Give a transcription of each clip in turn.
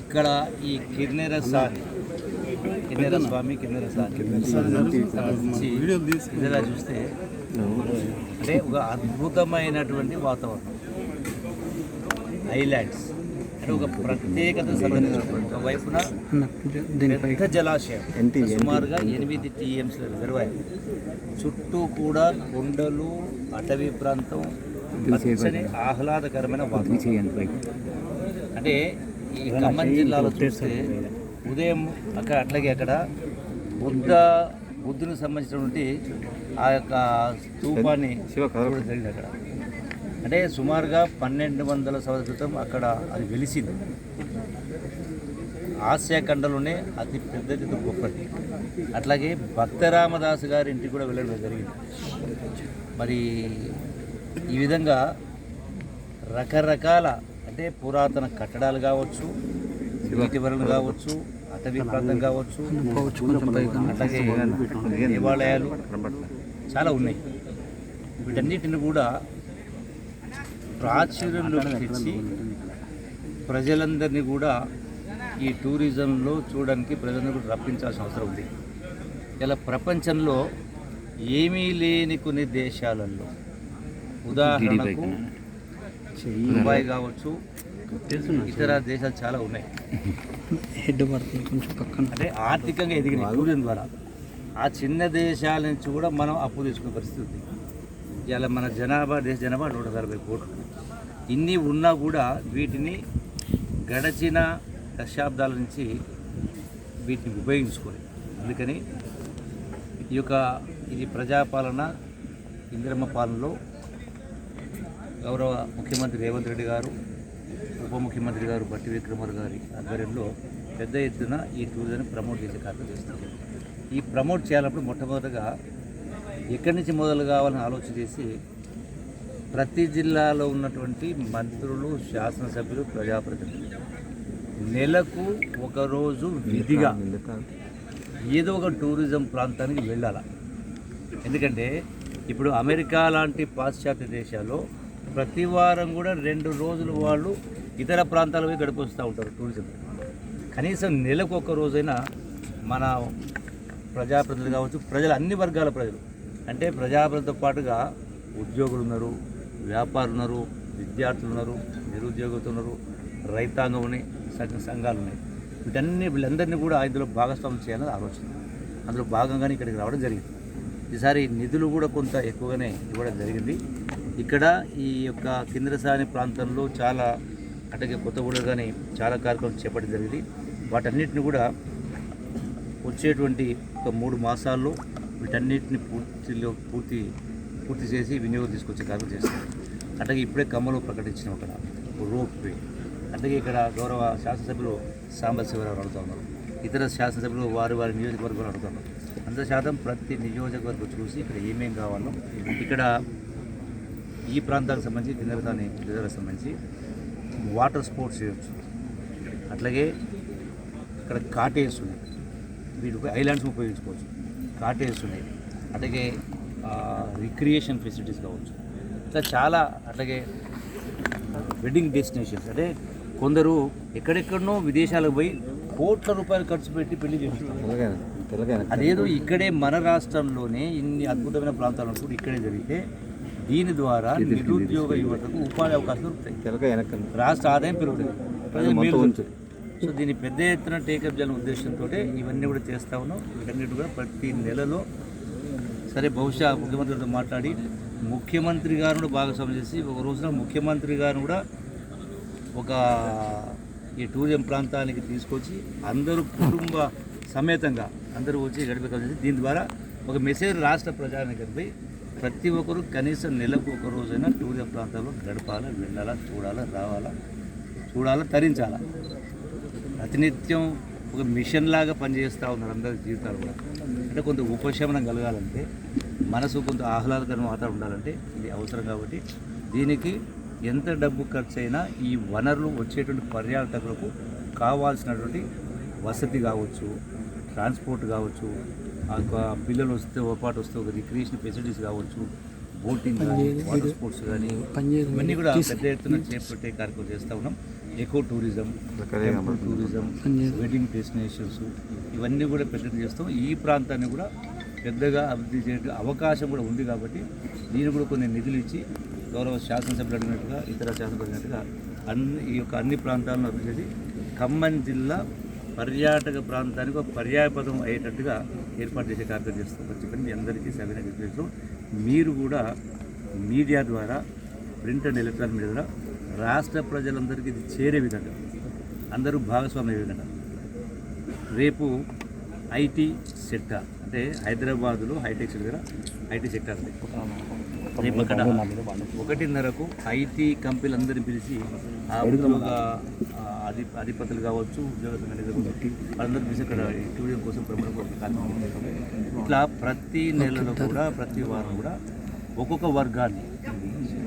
ఇక్కడ ఈ కిన్నెర సాని కిన్నెర స్వామి నుంచి ఇలా చూస్తే అంటే ఒక అద్భుతమైనటువంటి వాతావరణం. ఐలాండ్స్. అంటే ఒక ప్రత్యేకత సంబంధించిన ఒక వైపున పెద్ద జలాశయం. సుమారుగా ఎనిమిది టీఎంసీ రిజర్వాయర్. చుట్టూ కూడా కొండలు అటవీ ప్రాంతం. ఆహ్లాదకరమైన వాతావరణం. అంటే ఈ ఖమ్మం జిల్లాలో చూస్తే ఉదయం అక్కడ అట్లాగే అక్కడ బుద్ధ బుద్ధునికి సంబంధించినటువంటి ఆ యొక్క స్తూపాన్ని చూడడం జరిగింది అక్కడ. అంటే సుమారుగా పన్నెండు వందల సంవత్సరాల క్రితం అక్కడ అది వెలిసింది. ఆసియా ఖండంలోనే అతి పెద్దది గొప్పది. అట్లాగే భక్తరామదాసు గారి ఇంటికి కూడా వెళ్ళడం జరిగింది. మరి ఈ విధంగా రకరకాల అంటే పురాతన కట్టడాలు కావచ్చు నీటి వరలు కావచ్చు అటవీ ప్రాంతం కావచ్చు అట్లాగే దేవాలయాలు చాలా ఉన్నాయి. వీటన్నిటిని కూడా ప్రాచుర్యంలోకి తెచ్చి ప్రజలందరినీ కూడా ఈ టూరిజంలో చూడడానికి ప్రజలందరూ కూడా రప్పించాల్సిన అవసరం ఉంది. ఇలా ప్రపంచంలో ఏమీ లేని కొన్ని దేశాలలో ఉదాహరణకు దుబాయ్ కావచ్చు ఇతర దేశాలు చాలా ఉన్నాయి. హెడ్ పడుతుంది కొంచెం పక్కన. అంటే ఆర్థికంగా ఎదిగిన టూరిజం ద్వారా. ఆ చిన్న దేశాల నుంచి కూడా మనం అప్పు తీసుకునే పరిస్థితి ఉంది. ఇలా మన జనాభా దేశ జనాభా నూట అరవై కోట్లు. ఇన్ని ఉన్నా కూడా వీటిని గడచిన దశాబ్దాల నుంచి వీటిని ఉపయోగించుకోలేదు. అందుకని ఈ యొక్క ఇది ప్రజాపాలన ఇందిరమ్మ పాలనలో గౌరవ ముఖ్యమంత్రి రేవంత్ రెడ్డి గారు ఉప ముఖ్యమంత్రి గారు బట్టి విక్రమారు గారి ఆధ్వర్యంలో పెద్ద ఎత్తున ఈ టూరిజం ప్రమోట్ చేసే కార్యక్రమం చేస్తారు ఈ ప్రమోట్ చేయాలప్పుడు మొట్టమొదటిగా ఎక్కడి నుంచి మొదలు కావాలని ఆలోచన చేసి ప్రతి జిల్లాలో ఉన్నటువంటి మంత్రులు శాసనసభ్యులు ప్రజాప్రతినిధులు నెలకు ఒకరోజు విధిగా ఏదో ఒక టూరిజం ప్రాంతానికి వెళ్ళాలి? ఎందుకంటే ఇప్పుడు అమెరికా లాంటి పాశ్చాత్య దేశాల్లో ప్రతి వారం కూడా రెండు రోజులు వాళ్ళు ఇతర ప్రాంతాలు పోయి గడిపొస్తూ ఉంటారు టూరిజం కనీసం నెలకు ఒక రోజైనా మన ప్రజాప్రతినిధులు కావచ్చు ప్రజలు అన్ని వర్గాల ప్రజలు. అంటే ప్రజాప్రతితో పాటుగా ఉద్యోగులు ఉన్నారు వ్యాపారులు ఉన్నారు విద్యార్థులు ఉన్నారు నిరుద్యోగులు ఉన్నారు రైతాంగం ఉన్నాయి సంఘ సంఘాలు ఉన్నాయి. వీటన్ని వీళ్ళందరినీ కూడా ఇందులో భాగస్వామ్యం చేయాలని ఆలోచన. అందులో భాగంగానే ఇక్కడికి రావడం జరిగింది. ఈసారి నిధులు కూడా కొంత ఎక్కువగానే ఇవ్వడం జరిగింది. ఇక్కడ ఈ యొక్క కింద్రసాని ప్రాంతంలో చాలా అట్లాగే కొత్తగూడ కానీ చాలా కార్యక్రమాలు చేపట్టడం జరిగింది. వాటన్నిటిని కూడా వచ్చేటువంటి ఒక మూడు మాసాల్లో వీటన్నిటిని పూర్తిలో పూర్తి పూర్తి చేసి వినియోగం తీసుకొచ్చే కార్యక్రమం చేస్తారు అట్లాగే ఇప్పుడే కమ్మలో ప్రకటించిన ఒక రోప్ వే. అట్లాగే ఇక్కడ గౌరవ శాసనసభ్యులు సాంబశివరావు అడుగుతా ఉన్నారు. ఇతర శాసనసభ్యులు వారి వారి నియోజకవర్గాలు అడుగుతున్నారు అంత శాతం ప్రతి నియోజకవర్గం చూసి ఇక్కడ ఏమేం కావాలో ఇక్కడ ఈ ప్రాంతాలకు సంబంధించి కిందరదాని రిజర్వ్ సంబంధించి వాటర్ స్పోర్ట్స్ చేయొచ్చు. అట్లాగే ఇక్కడ కాటేజ్ ఉన్నాయి. వీటిపై ఐలాండ్స్ ఉపయోగించుకోవచ్చు. కాటేజ్ ఉన్నాయి. అట్లాగే రిక్రియేషన్ ఫెసిలిటీస్ కావచ్చు. ఇట్లా చాలా అట్లాగే వెడ్డింగ్ డెస్టినేషన్స్ అంటే కొందరు ఎక్కడెక్కడనో విదేశాలకు పోయి కోట్ల రూపాయలు ఖర్చు పెట్టి పెళ్ళి చేస్తారు అదేదో ఇక్కడే మన రాష్ట్రంలోనే ఇన్ని అద్భుతమైన ప్రాంతాలు కూడా ఇక్కడే జరిగితే దీని ద్వారా నిరుద్యోగ యువతకు ఉపాధి అవకాశాలు దొరుకుతాయి రాష్ట్ర ఆదాయం పెరుగుతుంది. సో దీన్ని పెద్ద ఎత్తున టేకప్ చేయాలనే ఉద్దేశంతో ఇవన్నీ కూడా చేస్తా ఉన్నాం. వీటన్నిటి కూడా ప్రతి నెలలో సరే బహుశా ముఖ్యమంత్రితో మాట్లాడి ముఖ్యమంత్రి గారు కూడా భాగస్వామ్యం చేసి ఒక రోజున ముఖ్యమంత్రి గారు కూడా ఒక ఈ టూరిజం ప్రాంతానికి తీసుకొచ్చి అందరూ కుటుంబ సమేతంగా అందరూ వచ్చి గడిపే దీని ద్వారా ఒక మెసేజ్ రాష్ట్ర ప్రజానికపై ప్రతి ఒక్కరు కనీసం నెలకు ఒక రోజైనా టూరిజం ప్రాంతంలో గడపాలా వెళ్ళాలా చూడాలా రావాలా చూడాలా తరించాలా. ప్రతినిత్యం ఒక మిషన్ లాగా పనిచేస్తూ ఉన్నారు అందరి జీవితాలు కూడా. అంటే కొంత ఉపశమనం కలగాలంటే మనసు కొంత ఆహ్లాదకరం వాతావరణం ఉండాలంటే ఇది అవసరం కాబట్టి దీనికి ఎంత డబ్బు ఖర్చు అయినా ఈ వనరులు వచ్చేటువంటి పర్యాటకులకు కావాల్సినటువంటి వసతి కావచ్చు ట్రాన్స్పోర్ట్ కావచ్చు పిల్లలు వస్తే ఒక పాటు వస్తే ఒక రిక్రియేషన్ ఫెసిలిటీస్ కావచ్చు బోటింగ్ కానీ వాటర్ స్పోర్ట్స్ కానీ ఇవన్నీ కూడా పెద్ద ఎత్తున చేపట్టే కార్యక్రమం చేస్తూ ఉన్నాం. Eco tourism temple tourism wedding destinations ఇవన్నీ కూడా పెట్టడం చేస్తాం. ఈ ప్రాంతాన్ని కూడా పెద్దగా అభివృద్ధి చేయడానికి అవకాశం కూడా ఉంది కాబట్టి దీన్ని కూడా కొన్ని నిధులు ఇచ్చి గౌరవ శాసనసభ్యులు అడిగినట్టుగా ఇతర శాసనసభ్యులు అడిగినట్టుగా అన్ని ఈ యొక్క అన్ని ప్రాంతాలను అభివృద్ధి చేసి ఖమ్మం జిల్లా పర్యాటక ప్రాంతానికి ఒక పర్యాయపదం అయ్యేటట్టుగా ఏర్పాటు చేసే కార్యక్రమం చేస్తాం చెప్పండి మీ అందరికీ సవిన విజ్ఞప్తిస్తూ మీరు కూడా మీడియా ద్వారా ప్రింట్ అండ్ ఎలక్ట్రానిక్ మీడియా ద్వారా రాష్ట్ర ప్రజలందరికీ ఇది చేరే విధంగా అందరూ భాగస్వామ్య విధంగా. రేపు ఐటీ సెక్టార్ అంటే హైదరాబాదులో హైటెక్ దగ్గర ఐటీ సెక్టార్ అండి రేపు అక్కడ ఒకటిన్నరకు ఐటీ కంపెనీలందరినీ పిలిచి ఆ ఉద్యోగ అధి అధిపతులు కావచ్చు ఉద్యోగ వాళ్ళందరూ పిలిచి ఇక్కడ ఈ టూరిజం కోసం కార్యక్రమం చేస్తాం. ఇట్లా ప్రతి నెలలో కూడా ప్రతి వారం కూడా ఒక్కొక్క వర్గాన్ని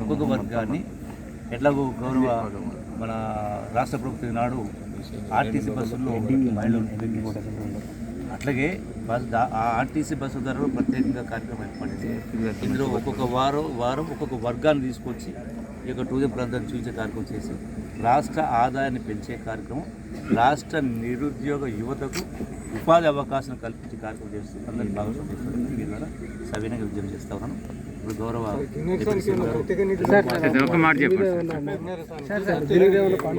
ఒక్కొక్క వర్గాన్ని ఎట్లాగో గౌరవ మన రాష్ట్ర ప్రభుత్వం నాడు ఆర్టీసీ బస్సుల్లో మహిళలు అట్లాగే బస్ ఆ ఆర్టీసీ బస్సు ధరలు ప్రత్యేకంగా కార్యక్రమం ఏర్పాటు చేసి ఇందులో ఒక్కొక్క వారం వారం ఒక్కొక్క వర్గాన్ని తీసుకొచ్చి ఈ యొక్క టూరిజం ప్రాంతాన్ని చూసే కార్యక్రమం చేసి రాష్ట్ర ఆదాయాన్ని పెంచే కార్యక్రమం రాష్ట్ర నిరుద్యోగ యువతకు ఉపాధి అవకాశం కల్పించే కార్యక్రమం చేస్తూ అందరినీ భాగస్వామ్యం చేస్తుంది మీ ద్వారా సవినయంగా విజయం చేస్తా ఉన్నాను ఇప్పుడు గౌరవ